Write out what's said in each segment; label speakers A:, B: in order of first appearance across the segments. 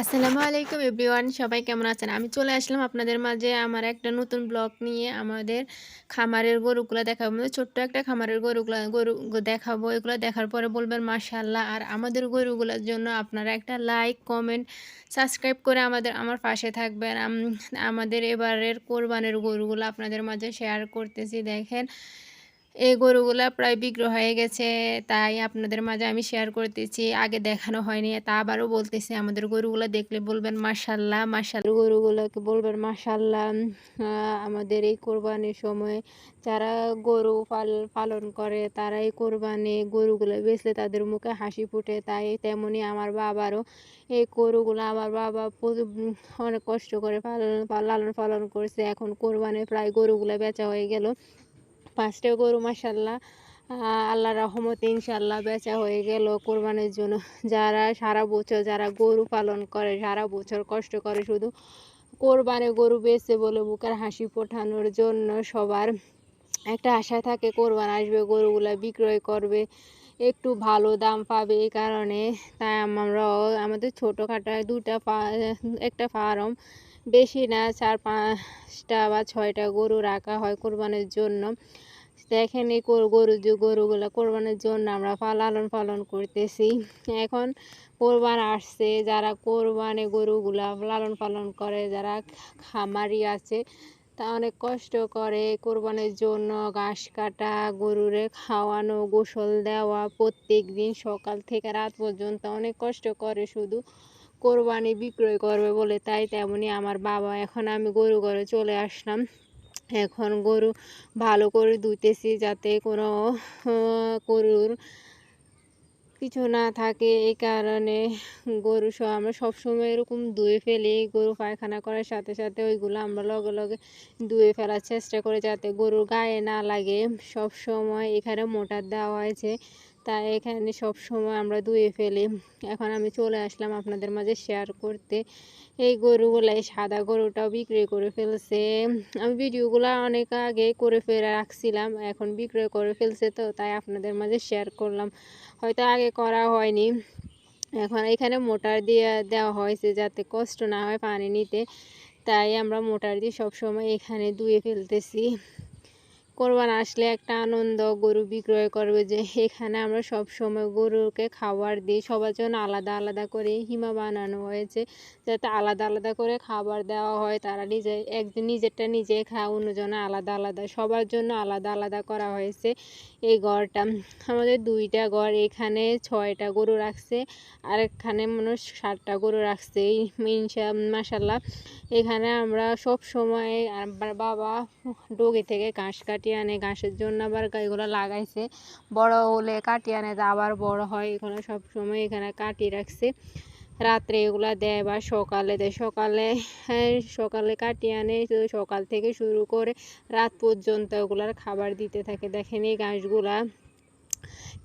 A: আসসালামু আলাইকুম এভরিওয়ান, সবাই কেমন আছেন? আমি চলে আসলাম আপনাদের মাঝে আমার একটা নতুন ব্লগ নিয়ে, আমাদের খামারের গরুগুলো দেখাবো। আমাদের ছোট্ট একটা খামারের গরুগুলো, গরু দেখাবো। এগুলো দেখার পরে বলবেন মাশাল্লাহ আর আমাদের গরুগুলোর জন্য আপনারা একটা লাইক, কমেন্ট, সাবস্ক্রাইব করে আমাদের, আমার পাশে থাকবেন। আমাদের এবারের কোরবানের গরুগুলো আপনাদের মাঝে শেয়ার করতেছি, দেখেন। এই গরুগুলা প্রায় বিক্রি হয়ে গেছে, তাই আপনাদের মাঝে আমি শেয়ার করতেছি। আগে দেখানো হয়নি, তা আবারও বলতেছি, আমাদের গরুগুলো দেখলে বলবেন মাসাল্লাহ মাসাল্লাহ গরুগুলোকে বলবেন মাসাল্লাহ আমাদের এই কোরবানির সময় যারা গরু পাল, পালন করে, তারা এই কোরবানি গরুগুলো বেচলে তাদের মুখে হাসি ফুটে, তাই তেমনি আমার বাবারও এই গরুগুলো, আমার বাবা অনেক কষ্ট করে পালন লালন পালন করছে, এখন কোরবানি প্রায় গরুগুলো বেচা হয়ে গেল। পাঁচটা গরু মাসাল্লাহ আল্লাহ রহমতে ইনশাল্লাহ বেচা হয়ে গেল। কোরবানির জন্য যারা সারা বছর যারা গরু পালন করে, সারা বছর কষ্ট করে, শুধু কোরবানে গরু বেচে বলে বুকের হাসি পোঠানোর জন্য সবার একটা আশা থাকে, কোরবান আসবে, গরুগুলা বিক্রয় করবে। একটু ভালো দাম পাবে এই কারণে। তাই আমরাও, আমাদের ছোটোখাটো দুটা একটা ফার্ম, বেশি না, চার পাঁচটা বা ছয়টা গরু রাখা হয় কোরবানের জন্য। দেখেন এই গরু যে গরুগুলো, কোরবানের জন্য আমরা লালন পালন করতেছি। এখন কোরবান আসছে, যারা কোরবানে গরুগুলা লালন পালন করে, যারা খামারি আছে তা অনেক কষ্ট করে, কোরবানের জন্য ঘাস কাটা, গরুরে খাওয়ানো, গোসল দেওয়া প্রত্যেক দিন সকাল থেকে রাত পর্যন্ত অনেক কষ্ট করে শুধু কোরবানি বিক্রয় করবে বলে তাই তেমনি আমার বাবা, এখন আমি গরু ঘরে চলে আসলাম। এখন গরু ভালো করে ধুইতেছি যাতে কোনো গরুর কিছু না থাকে, এই কারণে গরু সহ আমরা সবসময় এরকম ধুয়ে ফেলি, গরু পায়খানা করার সাথে সাথে ওইগুলো আমরা লগে লগে ধুয়ে ফেলার চেষ্টা করি যাতে গরুর গায়ে না লাগে। সব সময় এখানে মোটর দেওয়া হয়েছে। তাই এখানে সব সময় আমরা ধুয়ে ফেলি। এখন আমি চলে আসলাম আপনাদের মাঝে শেয়ার করতে। এই গরুগুলো এই সাদা গরুটাও বিক্রি করে ফেলছে। আমি ভিডিওগুলো অনেক আগে করে ফেলে রাখছিলাম, এখন বিক্রয় করে ফেলছে তো, তাই আপনাদের মাঝে শেয়ার করলাম। হয়তো আগে করা হয়নি। এখন এখানে মোটার দিয়ে দেওয়া হয়েছে যাতে কষ্ট না হয় পানি নিতে। তাই আমরা মোটার দিয়ে সবসময় এখানে ধুয়ে ফেলতেছি। কোরবান আসলে একটা আনন্দ, গরু বিক্রয় করবে যে এখানে আমরা সব সময় গরুকে খাবার দিই। সবার জন্য আলাদা আলাদা করে হিমা বানানো হয়েছে। যাতে আলাদা আলাদা করে খাবার দেওয়া হয়, তারা নিজে একজন নিজেরটা নিজে খায়, অন্যজনে আলাদা আলাদা। সবার জন্য আলাদা আলাদা করা হয়েছে এই ঘরটা। আমাদের দুইটা ঘর, এখানে ছয়টা গরু রাখছে, আর এখানে মনে ষাটটা গরু রাখছে। এই ইনশা মাসাল্লাহ এখানে আমরা সব সময় বাবা ডগি থেকে ঘাস কাটি কাটিয়ে আনে ঘাসের জন্য আবার এগুলো লাগাইছে। বড় হলে কাটিয়ে আনে আবার বড় হয় এগুলো সব সময় এখানে কাটিয়ে রাখছে। রাত্রে এগুলা দেয় বা সকালে দেয়। সকালে হ্যাঁ, সকালে কাটিয়ে আনে সকাল থেকে শুরু করে রাত পর্যন্ত ওগুলার খাবার দিতে থাকে। দেখেন এই ঘাসগুলা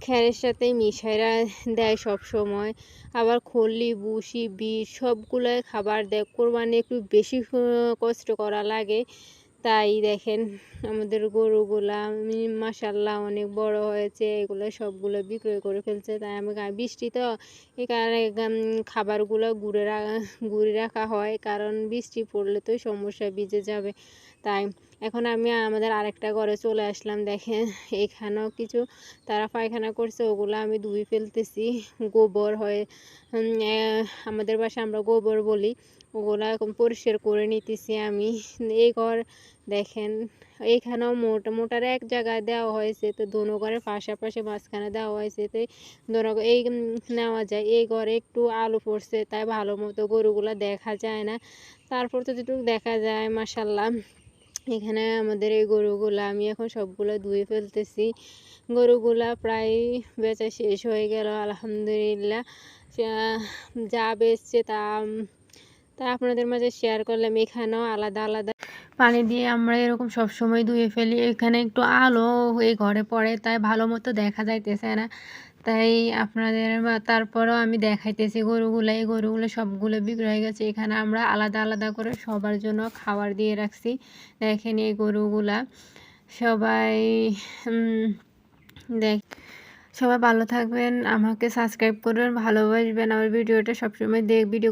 A: খ্যারের সাথে মিশাইরা দেয় সব সময়। আবার খল্লি বুসি বীজ সবগুলোই খাবার দেয়। কোরবানি একটু বেশি কষ্ট করা লাগে। তাই দেখেন আমাদের গরুগুলা মাসাল্লাহ অনেক বড় হয়েছে, এগুলো সবগুলো বিক্রয় করে ফেলছে। তাই আমি বৃষ্টি তো এই কারণে খাবারগুলো ঘুরে ঘুরে রাখা হয়, কারণ বৃষ্টি পড়লে তো সমস্যা ভিজে যাবে। তাই এখন আমি আমাদের আরেকটা ঘরে চলে আসলাম, দেখেন এখানেও কিছু তারা পায়খানা করছে, ওগুলো আমি ধুয়ে ফেলতেছি। গোবর হয় আমাদের বাসায় আমরা গোবর বলি। ওগুলো পরিষ্কার করে নিতেছি আমি। এই ঘর দেখেন এইখানেও মোটা, মোটার এক জায়গায় দেওয়া হয়েছে, তো দোনো ঘরের পাশাপাশি মাঝখানে দেওয়া হয়েছে, তো দোনো এই নেওয়া যায়। এই ঘরে একটু আলো পড়ছে, তাই ভালো মতো গরুগুলো দেখা যায় না। তারপর তো যেটুকু দেখা যায় মাসাল্লাহ এখানে আমাদের এই গরুগুলো, আমি এখন সবগুলো ধুয়ে ফেলতেছি। গরুগুলা প্রায় বেচা শেষ হয়ে গেল, আলহামদুলিল্লাহ। যা বেচছে তা তা আপনাদের মাঝে শেয়ার করলাম, এখানেও আলাদা আলাদা। পানি দিয়ে আমরা এরকম সব সময় ধুয়ে ফেলি। এখানে একটু আলো এই ঘরে পড়ে, তাই ভালো মতো দেখা যাইতেছে না। তাই আপনাদের তারপরেও আমি দেখাইতেছি গরুগুলো এই গরুগুলো সবগুলো বিক্রি হয়ে গেছে। এখানে আমরা আলাদা আলাদা করে সবার জন্য খাবার দিয়ে রাখছি। দেখেন এই গরুগুলা। সবাই দেখ, সবাই ভালো থাকবেন, আমাকে সাবস্ক্রাইব করবেন, ভালোবাসবেন। আমার ভিডিওটা সবসময় দেখ ভিডিও